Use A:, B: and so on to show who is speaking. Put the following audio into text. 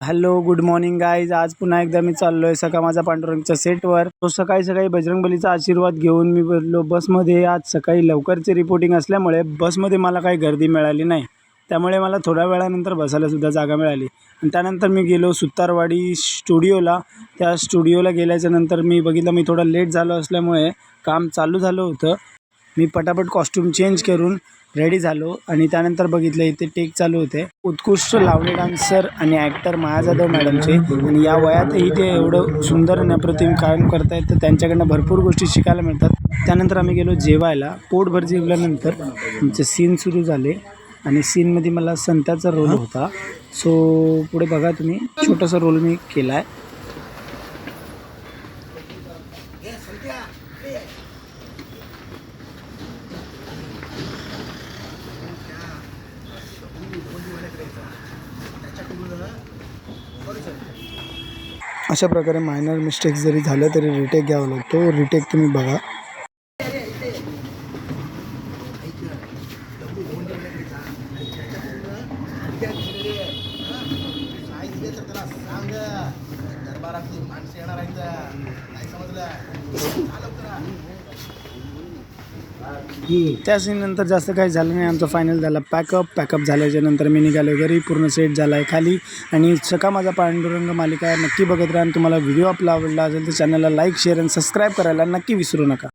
A: Hello good morning guys आज पुन्हा एकदा मी चाललो आहे सकाळ माझा पांडुरंगच्या सेटवर तो सकाळी सकाळी बजरंगबलीचा आशीर्वाद घेऊन मी बोललो बसमध्ये आज सकाळी लवकरची रिपोर्टिंग असल्यामुळे बसमध्ये मला काही गर्दी मिळाली नाही. त्यामुळे मला थोड्या वेळानंतर बसायलासुद्धा जागा मिळाली. आणि त्यानंतर मी गेलो सुतारवाडी स्टुडिओला. त्या स्टुडिओला गेल्याच्यानंतर मी बघितलं मी थोडं लेट झालो असल्यामुळे काम चालू झालं होतं. मी पटापट कॉस्ट्यूम चेंज करून रेडी झालो आणि त्यानंतर बघितलं इथे टेक चालू होते. उत्कृष्ट लावणी डान्सर आणि ॲक्टर माया जाधव मॅडमचे. आणि या वयातही ते एवढं सुंदर आणि अप्रतिम काम करतायत तर त्यांच्याकडनं भरपूर गोष्टी शिकायला मिळतात. त्यानंतर आम्ही गेलो जेवायला. पोटभर जेवल्यानंतर आमचे सीन सुरू झाले आणि सीनमध्ये मला संताचा रोल होता. सो पुढे बघा तुम्ही. छोटासा रोल मी केला आहे अशा प्रकारे मायनर मिस्टेक जरी झाल्या तरी रिटेक घ्यावा लागतो. रिटेक तुम्ही बघा. त्या सीननंतर जास्त काही झालं नाही. आमचं फायनल झालं पॅकअप पॅकअप झाल्याच्यानंतर मी निघालो घरी. पूर्ण सेट झाला आहे खाली. आणि सका माझा पांडुरंग मालिका नक्की बघत राहा. आणि तुम्हाला व्हिडिओ आपला आवडला असेल तर चॅनलला लाईक शेअर आणि सबस्क्राईब करायला नक्की विसरू नका.